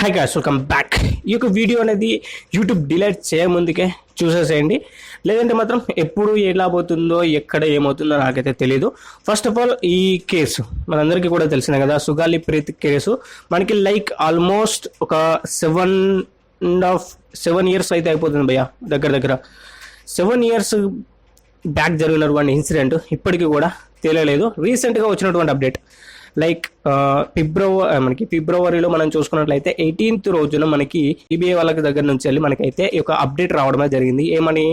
High gas welcome back ఈ యొక్క video అనేది యూట్యూబ్ డిలైట్ చేయముందుకే చూసేసేయండి. లేదంటే మాత్రం ఎప్పుడు ఎలా పోతుందో ఎక్కడ ఏమవుతుందో నాకైతే తెలియదు ఫస్ట్ ఆఫ్ ఆల్ ఈ కేసు మనందరికీ కూడా తెలిసిన కదా సుగాలి ప్రీత్ కేసు మనకి లైక్ ఆల్మోస్ట్ ఒక seven and half seven years అయితే అయిపోతుంది భయ్య దగ్గర దగ్గర. సెవెన్ ఇయర్స్ బ్యాక్ జరిగినటువంటి ఇన్సిడెంట్ ఇప్పటికీ కూడా తెలియలేదు. రీసెంట్గా వచ్చినటువంటి అప్డేట్ లైక్ ఫిబ్రవరి మనకి ఫిబ్రవరిలో మనం చూసుకున్నట్లయితే ఎయిటీన్త్ రోజున మనకి ఈబీఐ వాళ్ళకి దగ్గర నుంచి వెళ్ళి మనకైతే ఒక అప్డేట్ రావడమే జరిగింది. ఏమని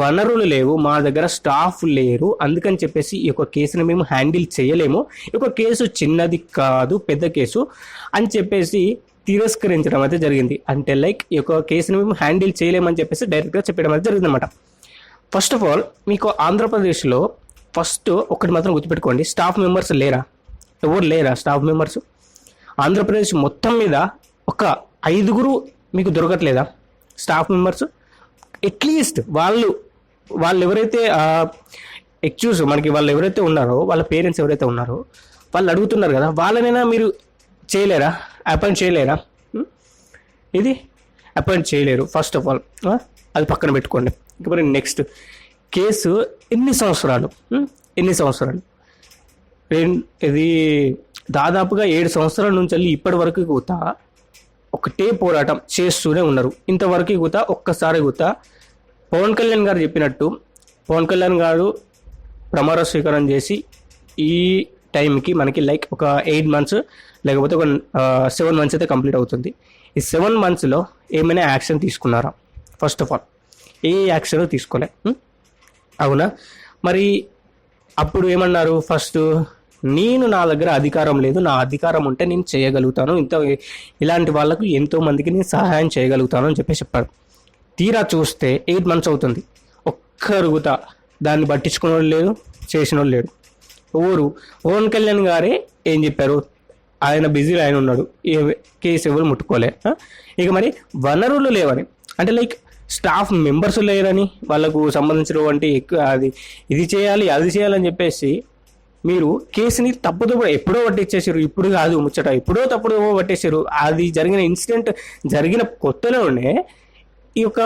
వనరులు లేవు మా దగ్గర స్టాఫ్ లేరు. అందుకని చెప్పేసి ఈ యొక్క కేసుని మేము హ్యాండిల్ చేయలేము. ఈ యొక్క కేసు చిన్నది కాదు పెద్ద కేసు అని చెప్పేసి తిరస్కరించడం అయితే జరిగింది. అంటే లైక్ ఈ యొక్క కేసుని మేము హ్యాండిల్ చేయలేమని చెప్పేసి డైరెక్ట్గా చెప్పడం అయితే జరిగింది అనమాట ఫస్ట్ ఆఫ్ ఆల్ మీకు ఆంధ్రప్రదేశ్లో ఫస్ట్ ఒకటి మాత్రం గుర్తుపెట్టుకోండి. స్టాఫ్ మెంబర్స్ లేరా? ఎవరు లేరా స్టాఫ్ మెంబర్స్ ఆంధ్రప్రదేశ్ మొత్తం మీద ఒక ఐదుగురు మీకు దొరకట్లేదా స్టాఫ్ మెంబర్స్ అట్లీస్ట్ వాళ్ళు వాళ్ళు ఎవరైతే ఎక్స్క్యూజ్ మనకి వాళ్ళు ఎవరైతే ఉన్నారో వాళ్ళ పేరెంట్స్ ఎవరైతే ఉన్నారో వాళ్ళు అడుగుతున్నారు కదా వాళ్ళనైనా మీరు చేయలేరా? అపాయింట్ చేయలేరా? ఇది అపాయింట్ చేయలేరు ఫస్ట్ ఆఫ్ ఆల్ అది పక్కన పెట్టుకోండి. ఇక నెక్స్ట్ కేసు ఎన్ని సంవత్సరాలు? ఎన్ని సంవత్సరాలు? ఇది దాదాపుగా ఏడు సంవత్సరాల నుంచి వెళ్ళి ఇప్పటి వరకు కూత ఒకటే పోరాటం చేస్తూనే ఉన్నారు. ఇంతవరకు కూత ఒక్కసారి కూత పవన్ కళ్యాణ్ గారు చెప్పినట్టు పవన్ కళ్యాణ్ గారు ప్రమాణ స్వీకారం చేసి ఈ టైంకి మనకి లైక్ ఒక ఎయిట్ మంత్స్ లేకపోతే ఒక సెవెన్ మంత్స్ అయితే కంప్లీట్ అవుతుంది. ఈ సెవెన్ మంత్స్లో ఏమైనా యాక్షన్ తీసుకున్నారా? ఫస్ట్ ఆఫ్ ఆల్ ఏ యాక్షన్ తీసుకోలే? అవునా? మరి అప్పుడు ఏమన్నారు ఫస్ట్? నేను నా దగ్గర అధికారం లేదు నా అధికారం ఉంటే నేను చేయగలుగుతాను. ఇంత ఇలాంటి వాళ్ళకు ఎంతో మందికి నేను సహాయం చేయగలుగుతాను అని చెప్పి చెప్పారు. తీరా చూస్తే ఎయిట్ మంత్స్ అవుతుంది. ఒక్కరు కూడా దాన్ని పట్టించుకునే లేదు లేడు లేడు. ఎవరు? పవన్ కళ్యాణ్ గారే ఏం చెప్పారు? ఆయన బిజీలో ఆయన ఉన్నాడు. ఏ కేసు ఎవరు ముట్టుకోలే. ఇక మరి వనరులు లేవని అంటే లైక్ స్టాఫ్ మెంబర్స్ లేరని వాళ్ళకు సంబంధించినటువంటి ఎక్కువ అది ఇది చేయాలి అది చేయాలని చెప్పేసి మీరు కేసుని తప్పుదో ఎప్పుడో పట్టించేసారు ఇప్పుడు కాదు ముచ్చట ఎప్పుడో తప్పుడు పట్టేశారు అది జరిగిన ఇన్సిడెంట్ జరిగిన కొత్తలోనే ఈ యొక్క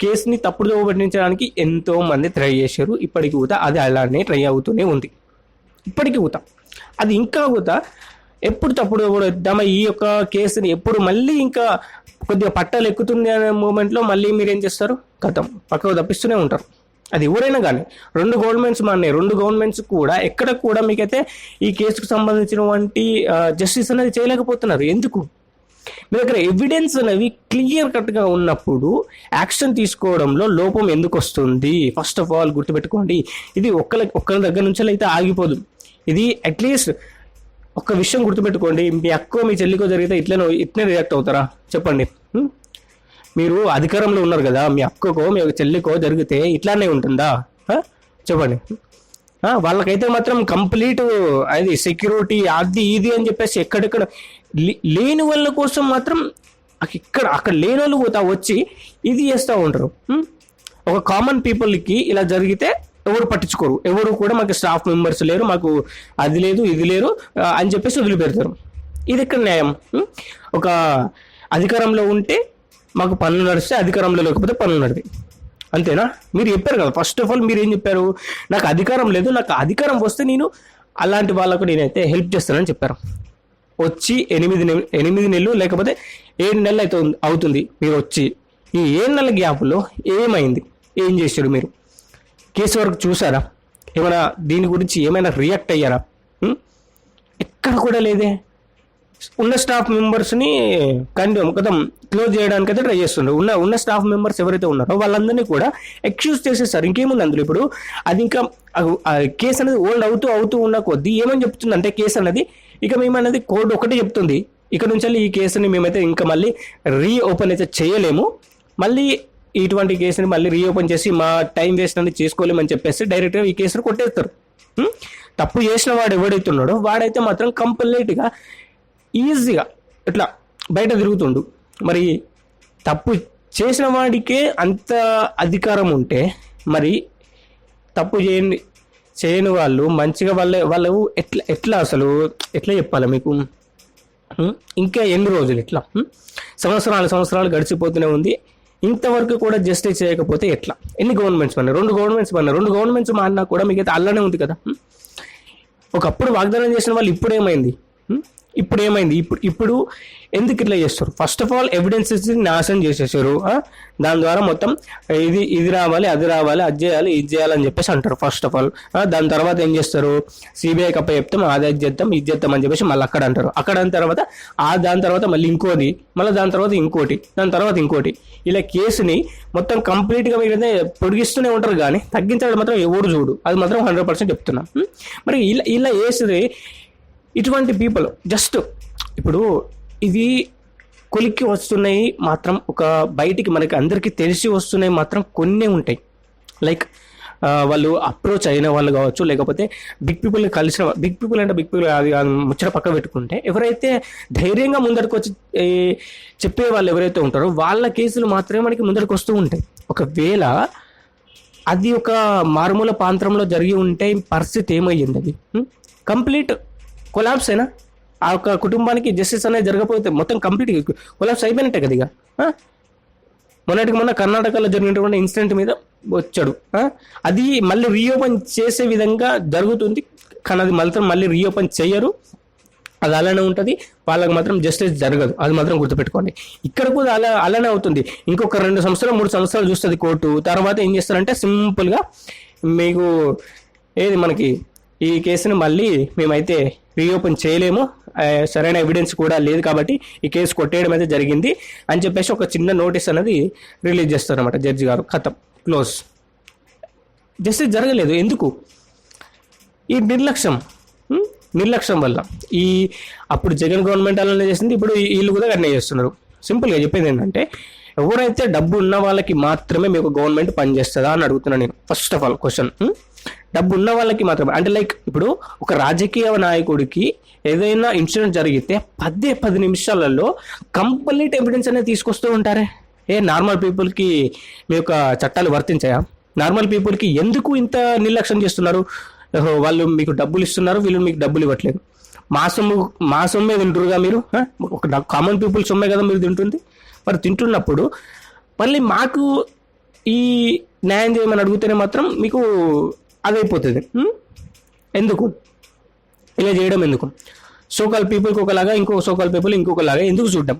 కేసుని తప్పుడు పట్టించడానికి ఎంతో మంది ట్రై చేశారు ఇప్పటికి కూడా అది అలానే ట్రై అవుతూనే ఉంది. ఇప్పటికి కూడా అది ఇంకా కూడా ఎప్పుడు తప్పుడు కూడా ఇద్దామా ఈ యొక్క కేసుని ఎప్పుడు మళ్ళీ ఇంకా కొద్దిగా పట్టాలు ఎక్కుతుంది అనే మూమెంట్లో మళ్ళీ మీరు ఏం చేస్తారు? గతం పక్కకు తప్పిస్తూనే ఉంటారు. అది ఎవరైనా కానీ రెండు గవర్నమెంట్స్ మానే రెండు గవర్నమెంట్స్ కూడా ఎక్కడ కూడా మీకైతే ఈ కేసుకు సంబంధించినటువంటి జస్టిస్ అనేది చేయలేకపోతున్నారు. ఎందుకు? మీ దగ్గర ఎవిడెన్స్ అనేవి క్లియర్ కట్గా ఉన్నప్పుడు యాక్షన్ తీసుకోవడంలో లోపం ఎందుకు వస్తుంది? ఫస్ట్ ఆఫ్ ఆల్ గుర్తుపెట్టుకోండి ఇది ఒక్కరి ఒక్కరి దగ్గర నుంచి అయితే ఆగిపోదు. ఇది అట్లీస్ట్ ఒక విషయం గుర్తుపెట్టుకోండి మీ అక్కో మీ చెల్లికో జరిగితే ఇట్లనే ఇట్లనే రియాక్ట్ అవుతారా? చెప్పండి. మీరు అధికారంలో ఉన్నారు కదా మీ అక్కకో మీ చెల్లికో జరిగితే ఇట్లానే ఉంటుందా? చెప్పండి. వాళ్ళకైతే మాత్రం కంప్లీట్ అది సెక్యూరిటీ అది ఇది అని చెప్పేసి ఎక్కడెక్కడ లే- లేని వాళ్ళ కోసం మాత్రం ఇక్కడ అక్కడ లేని వాళ్ళు పోతా వచ్చి ఇది చేస్తూ ఉంటారు. ఒక కామన్ పీపుల్కి ఇలా జరిగితే ఎవరు పట్టించుకోరు. ఎవరు కూడా మాకు స్టాఫ్ మెంబర్స్ లేరు మాకు అది లేదు ఇది లేరు అని చెప్పేసి వదిలిపెడతారు. ఇది ఎక్కడ న్యాయం? ఒక అధికారంలో ఉంటే మాకు పనులు నడిస్తే అధికారంలో లేకపోతే పనులు నడిపి అంతేనా? మీరు చెప్పారు కదా ఫస్ట్ ఆఫ్ ఆల్ మీరు ఏం చెప్పారు? నాకు అధికారం లేదు నాకు అధికారం వస్తే నేను అలాంటి వాళ్ళకు నేనైతే హెల్ప్ చేస్తానని చెప్పారు. వచ్చి ఎనిమిది నె- ఎనిమిది నెలలు లేకపోతే ఏడు నెలలు అయితే అవుతుంది. మీరు వచ్చి ఈ ఏడు నెలల గ్యాప్లో ఏమైంది? ఏం చేశారు మీరు? కేసు వరకు చూసారా? ఏమైనా దీని గురించి ఏమైనా రియాక్ట్ అయ్యారా? ఎక్కడ కూడా లేదే. ఉన్న స్టాఫ్ మెంబర్స్ని కండి మొత్తం క్లోజ్ చేయడానికి అయితే ట్రై చేస్తుండ్రు. ఉన్న ఉన్న స్టాఫ్ మెంబర్స్ ఎవరైతే ఉన్నారో వాళ్ళందరినీ కూడా ఎక్స్క్యూజ్ చేసేస్తారు. ఇంకేముంది అందులో ఇప్పుడు? అది ఇంకా కేసు అనేది ఓల్డ్ అవుతూ అవుతూ ఉన్న కొద్దీ ఏమని చెప్తుంది? అంటే కేసు అనేది ఇక మేమనేది కోర్టు కోడ్ ఒకటే చెప్తుంది. ఇక్కడ నుంచి వెళ్ళి ఈ కేసుని మేమైతే ఇంకా మళ్ళీ రీఓపెన్ అయితే చేయలేము. మళ్ళీ ఇటువంటి కేసుని మళ్ళీ రీఓపెన్ చేసి మా టైం వేస్ట్ అనేది చేసుకోలేమని చెప్పేసి డైరెక్ట్గా ఈ కేసును కొట్టేస్తారు. తప్పు చేసిన వాడు ఎవడైతే ఉన్నాడో వాడైతే మాత్రం కంప్లీట్గా ఈజీగా ఇట్లా బయట తిరుగుతుండు. మరి తప్పు చేసిన వాడికే అంత అధికారం ఉంటే మరి తప్పు చేయని చేయని వాళ్ళు మంచిగా వాళ్ళ వాళ్ళు ఎట్లా ఎట్లా అసలు ఎట్లా చెప్పాలి మీకు? ఇంకా ఎన్ని రోజులు ఇట్లా? సంవత్సరాలు సంవత్సరాలు గడిచిపోతూనే ఉంది. ఇంతవరకు కూడా జస్టిస్ చేయకపోతే ఎట్లా? ఎన్ని గవర్నమెంట్స్ మారినాయి రెండు గవర్నమెంట్స్ మారినాయి రెండు గవర్నమెంట్స్ మారినా కూడా మీకు అల్లనే ఉంది కదా? ఒకప్పుడు వాగ్దానం చేసిన వాళ్ళు ఇప్పుడు ఏమైంది ఇప్పుడు ఏమైంది ఇప్పుడు ఇప్పుడు ఎందుకు ఇట్లా చేస్తారు? ఫస్ట్ ఆఫ్ ఆల్ ఎవిడెన్సెస్ నాశనం చేసేసారు. దాని ద్వారా మొత్తం ఇది ఇది రావాలి అది రావాలి అది చేయాలి ఇది చేయాలి అని చెప్పేసి అంటారు ఫస్ట్ ఆఫ్ ఆల్ దాని తర్వాత ఏం చేస్తారు? సిబిఐ కప్ప చెప్తాం అది అది చేద్దాం ఇది చేద్దాం అని చెప్పేసి మళ్ళీ అక్కడ అంటారు. అక్కడ తర్వాత ఆ దాని తర్వాత మళ్ళీ ఇంకోది మళ్ళీ దాని తర్వాత ఇంకోటి దాని తర్వాత ఇంకోటి. ఇలా కేసుని మొత్తం కంప్లీట్గా మీరు పొడిగిస్తూనే ఉంటారు కానీ తగ్గించడం మాత్రం ఎవరు చూడు. అది మాత్రం హండ్రెడ్ పర్సెంట్ చెప్తున్నా. మరి ఇలా ఇలా వేస్తుంది ఇటువంటి పీపుల్ జస్ట్ ఇప్పుడు ఇవి కొలిక్కి వస్తున్నాయి మాత్రం ఒక బయటికి మనకి అందరికీ తెలిసి వస్తున్నాయి మాత్రం కొన్ని ఉంటాయి. లైక్ వాళ్ళు అప్రోచ్ అయిన వాళ్ళు కావచ్చు లేకపోతే బిగ్ పీపుల్ కలిసిన బిగ్ పీపుల్ అంటే బిగ్ పీపుల్ అది ముచ్చట పక్క పెట్టుకుంటే ఎవరైతే ధైర్యంగా ముందరికి వచ్చి చెప్పే వాళ్ళు ఎవరైతే ఉంటారో వాళ్ళ కేసులు మాత్రమే మనకి ముందరికి వస్తూ ఉంటాయి. ఒకవేళ అది ఒక మారుమూల ప్రాంతంలో జరిగి ఉంటే పరిస్థితి ఏమయ్యింది అది? కంప్లీట్ కొలాబ్స్ అయినా ఆ యొక్క కుటుంబానికి జస్టిస్ అనేది జరగకపోతే మొత్తం కంప్లీట్ కొలాబ్స్ అయిపోయినట్టే కదా ఇక. మొన్నటికి మొన్న కర్ణాటకలో జరిగినటువంటి ఇన్సిడెంట్ మీద వచ్చాడు. అది మళ్ళీ రీఓపెన్ చేసే విధంగా జరుగుతుంది. కానీ అది మాత్రం మళ్ళీ రీఓపెన్ చేయరు. అది అలానే ఉంటుంది. వాళ్ళకి మాత్రం జస్టిస్ జరగదు. అది మాత్రం గుర్తుపెట్టుకోండి. ఇక్కడ కూడా అలా అలానే అవుతుంది. ఇంకొక రెండు సంవత్సరాలు మూడు సంవత్సరాలు చూస్తుంది కోర్టు. తర్వాత ఏం చేస్తారంటే సింపుల్గా మీకు ఏది మనకి ఈ కేసుని మళ్ళీ మేమైతే రీఓపెన్ చేయలేము. సరైన ఎవిడెన్స్ కూడా లేదు కాబట్టి ఈ కేసు కొట్టేయడం అయితే జరిగింది అని చెప్పేసి ఒక చిన్న నోటీస్ అనేది రిలీజ్ చేస్తారనమాట జడ్జి గారు. కథం. క్లోజ్. జస్టిస్ జరగలేదు. ఎందుకు? ఈ నిర్లక్ష్యం నిర్లక్ష్యం వల్ల. ఈ అప్పుడు జగన్ గవర్నమెంట్ అలానే చేసింది ఇప్పుడు ఈ- వీళ్ళు కూడా అన్నీ చేస్తున్నారు. సింపుల్గా చెప్పేది ఏంటంటే ఎవరైతే డబ్బు ఉన్న వాళ్ళకి మాత్రమే మీకు గవర్నమెంట్ పనిచేస్తుందా అని అడుగుతున్నాను నేను. ఫస్ట్ ఆఫ్ ఆల్ క్వశ్చన్ డబ్బు ఉన్న వాళ్ళకి మాత్రమే. అంటే లైక్ ఇప్పుడు ఒక రాజకీయ నాయకుడికి ఏదైనా ఇన్సిడెంట్ జరిగితే పదే పది నిమిషాలలో కంప్లీట్ ఎవిడెన్స్ అనేది తీసుకొస్తూ ఉంటారే. ఏ నార్మల్ పీపుల్కి మీ యొక్క చట్టాలు వర్తించాయా? నార్మల్ పీపుల్కి ఎందుకు ఇంత నిర్లక్ష్యం చేస్తున్నారు? వాళ్ళు మీకు డబ్బులు ఇస్తున్నారు వీళ్ళు మీకు డబ్బులు ఇవ్వట్లేదు. మా సొమ్ము మా సొమ్మే తింటురుగా మీరు? ఒక కామన్ పీపుల్ సొమ్మే కదా మీరు తింటుంది? మరి తింటున్నప్పుడు మళ్ళీ మాకు ఈ న్యాయం చేయమని అడిగితేనే మాత్రం మీకు అదైపోతుంది. అయిపోతుంది ఎందుకు? ఇలా చేయడం ఎందుకు? సోకాల్ పీపుల్కి ఒకలాగా ఇంకో సోకాల్ పీపుల్ ఇంకొకలాగా ఎందుకు చూడడం?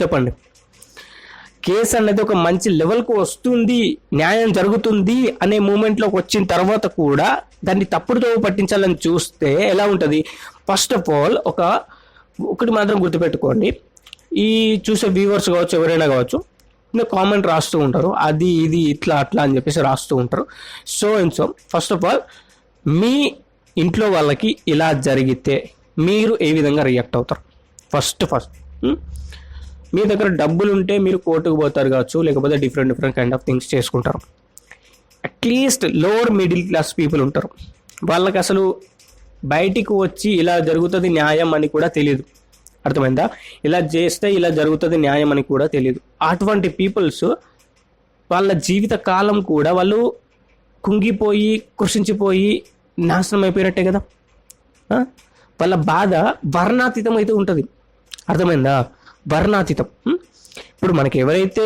చెప్పండి. కేసు అనేది ఒక మంచి లెవెల్కు వస్తుంది న్యాయం జరుగుతుంది అనే మూమెంట్లోకి వచ్చిన తర్వాత కూడా దాన్ని తప్పుడుతో పట్టించాలని చూస్తే ఎలా ఉంటుంది? ఫస్ట్ ఆఫ్ ఆల్ ఒక ఒకటి మాత్రం గుర్తుపెట్టుకోండి. ఈ చూసే వ్యూవర్స్ కావచ్చు ఎవరైనా కావచ్చు కామెంట్ రాస్తూ ఉంటారు. అది ఇది ఇట్లా అట్లా అని చెప్పేసి రాస్తూ ఉంటారు. So and so first of all మీ ఇంట్లో వాళ్ళకి ఇలా జరిగితే మీరు ఏ విధంగా రియాక్ట్ అవుతారు? First first hmm? మీ దగ్గర డబ్బులు ఉంటే మీరు కోర్టుకు పోతారు కావచ్చు లేకపోతే different different kind of things చేసుకుంటారు. At least lower middle class people ఉంటారు. వాళ్ళకి అసలు బయటికి వచ్చి ఇలా జరుగుతుంది న్యాయం అని కూడా తెలియదు అర్థమైందా? ఇలా చేస్తే ఇలా జరుగుతుంది న్యాయం అని కూడా తెలియదు అటువంటి పీపుల్స్ వాళ్ళ జీవిత కాలం కూడా వాళ్ళు కుంగిపోయి కృషించిపోయి నాశనం అయిపోయినట్టే కదా? వాళ్ళ బాధ వర్ణాతీతం అయితే ఉంటుంది. అర్థమైందా? వర్ణాతీతం. ఇప్పుడు మనకి ఎవరైతే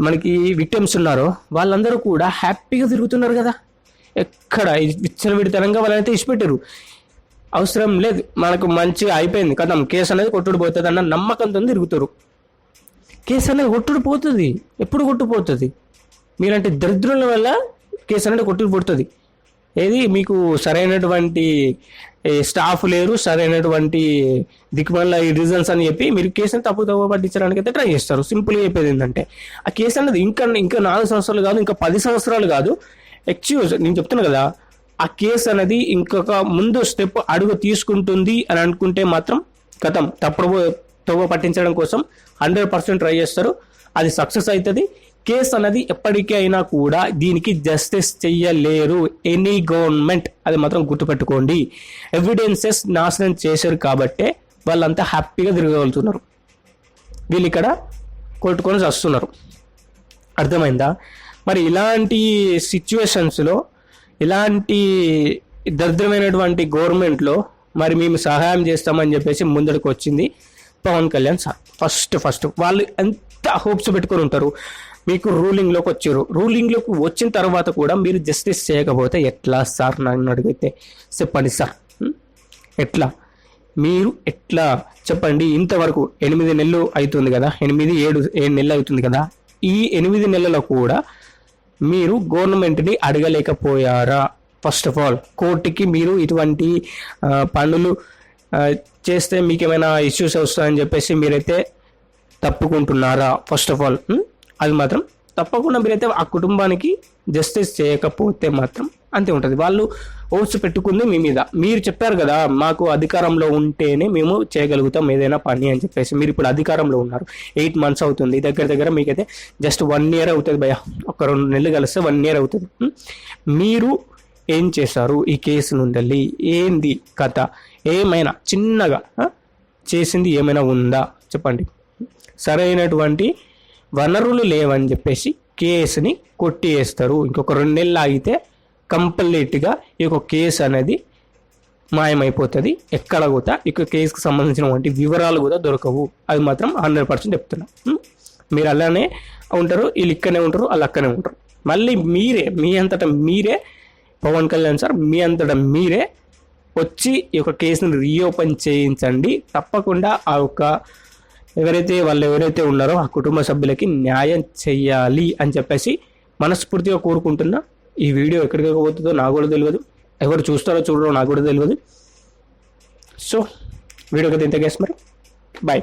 మనకి విక్టిమ్స్ ఉన్నారో వాళ్ళందరూ కూడా హ్యాపీగా తిరుగుతున్నారు కదా? ఎక్కడ? విచ్చలవిడితనంగా వాళ్ళైతే ఇచ్చిపెట్టారు. అవసరం లేదు. మనకు మంచిగా అయిపోయింది. కదా. కేసు అనేది కొట్టుడు పోతుంది అన్న నమ్మకంతో తిరుగుతారు. కేసు అనేది కొట్టుడు పోతుంది. ఎప్పుడు కొట్టుపోతుంది మీరంటే దరిద్రుల వల్ల కేసు అనేది కొట్టుడు పుడుతుంది. ఏది? మీకు సరైనటువంటి స్టాఫ్ లేరు. సరైనటువంటి దిక్కుమల్ల ఈ రీజన్స్ అని చెప్పి మీరు కేసుని తప్పు తప్పు పట్టించడానికి అయితే ట్రై చేస్తారు. సింపుల్గా చెప్పేది ఏంటంటే ఆ కేసు అనేది ఇంకా ఇంకా నాలుగు సంవత్సరాలు కాదు ఇంకా పది సంవత్సరాలు కాదు. ఎక్స్క్యూజ్ నేను చెప్తున్నా కదా ఆ కేసు అనేది ఇంకొక ముందు స్టెప్ అడుగు తీసుకుంటుంది అని అనుకుంటే మాత్రం గతం తప్పుడు తవ్వ పట్టించడం కోసం హండ్రెడ్ పర్సెంట్ ట్రై చేస్తారు. అది సక్సెస్ అవుతుంది. కేసు ఎప్పటికీ అయినా కూడా దీనికి జస్టిస్ చెయ్యలేరు. ఎనీ గవర్నమెంట్ అది మాత్రం గుర్తుపెట్టుకోండి. ఎవిడెన్సెస్ నాశనం చేశారు కాబట్టే వాళ్ళంతా హ్యాపీగా తిరగగలుగుతున్నారు. వీళ్ళు ఇక్కడ కొట్టుకొని వస్తున్నారు అర్థమైందా? మరి ఇలాంటి సిచ్యువేషన్స్లో ఇలాంటి దరిద్రమైనటువంటి గవర్నమెంట్లో మరి మేము సహాయం చేస్తామని చెప్పేసి ముందడికి వచ్చింది Pavan Kalyan sir. First first. వాళ్ళు ఎంత హోప్స్ పెట్టుకొని ఉంటారు? మీకు రూలింగ్లోకి వచ్చారు. రూలింగ్లోకి వచ్చిన తర్వాత కూడా మీరు జస్టిస్ చేయకపోతే ఎట్లా సార్? నన్ను అడిగితే. చెప్పండి సార్. ఎట్లా? మీరు ఎట్లా? చెప్పండి. ఇంతవరకు ఎనిమిది నెలలు అవుతుంది కదా? ఎనిమిది ఏడు ఏడు నెలలు అవుతుంది కదా? ఈ ఎనిమిది నెలల్లో కూడా మీరు గవర్నమెంట్ని అడగలేకపోయారా? ఫస్ట్ ఆఫ్ ఆల్ కోర్టుకి మీరు ఇటువంటి పనులు చేస్తే మీకు ఏమైనా ఇష్యూస్ వస్తాయని చెప్పేసి మీరైతే తప్పుకుంటున్నారా? ఫస్ట్ ఆఫ్ ఆల్ అది మాత్రం తప్పకుండా మీరైతే ఆ కుటుంబానికి జస్టిస్ చేయకపోతే మాత్రం అంతే ఉంటుంది. వాళ్ళు ఓట్స్ పెట్టుకుంది మీ మీద. మీరు చెప్పారు కదా మాకు అధికారంలో ఉంటేనే మేము చేయగలుగుతాం ఏదైనా పని అని చెప్పేసి. మీరు ఇప్పుడు అధికారంలో ఉన్నారు. ఎయిట్ మంత్స్ అవుతుంది. దగ్గర దగ్గర మీకైతే జస్ట్ వన్ ఇయర్ అవుతుంది భయ ఒక రెండు నెలలు కలిస్తే వన్ ఇయర్ అవుతుంది. మీరు ఏం చేశారు? ఈ కేసు నుండి ఏంది కథ? ఏమైనా చిన్నగా చేసింది ఏమైనా ఉందా? చెప్పండి. సరైనటువంటి వనరులు లేవని చెప్పేసి కేసుని కొట్టివేస్తారు ఇంకొక రెండు నెలలు ఆగితే కంప్లీట్గా ఈ యొక్క కేసు అనేది మాయమైపోతుంది. ఎక్కడ కూడా ఇక కేసుకు సంబంధించినటువంటి వివరాలు కూడా దొరకవు. అది మాత్రం హండ్రెడ్ పర్సెంట్ చెప్తున్నా. మీరు అలానే ఉంటారు వీళ్ళు ఇక్కడనే ఉంటారు వాళ్ళు అక్కడనే ఉంటారు. మళ్ళీ మీరే మీ అంతటా మీరే పవన్ కళ్యాణ్ సార్ మీ అంతటా మీరే వచ్చి ఈ యొక్క కేసుని రీఓపెన్ చేయించండి. తప్పకుండా ఆ యొక్క ఎవరైతే వాళ్ళు ఎవరైతే ఉన్నారో ఆ కుటుంబ సభ్యులకి న్యాయం చెయ్యాలి అని చెప్పేసి మనస్ఫూర్తిగా కోరుకుంటున్నా ఈ వీడియో ఎక్కడికి పోతుందో నాకు కూడా తెలియదు. ఎవరు చూస్తారో చూడరో నాకు కూడా తెలియదు. సో వీడియో కదా ఇంత గేస్ మరి. బాయ్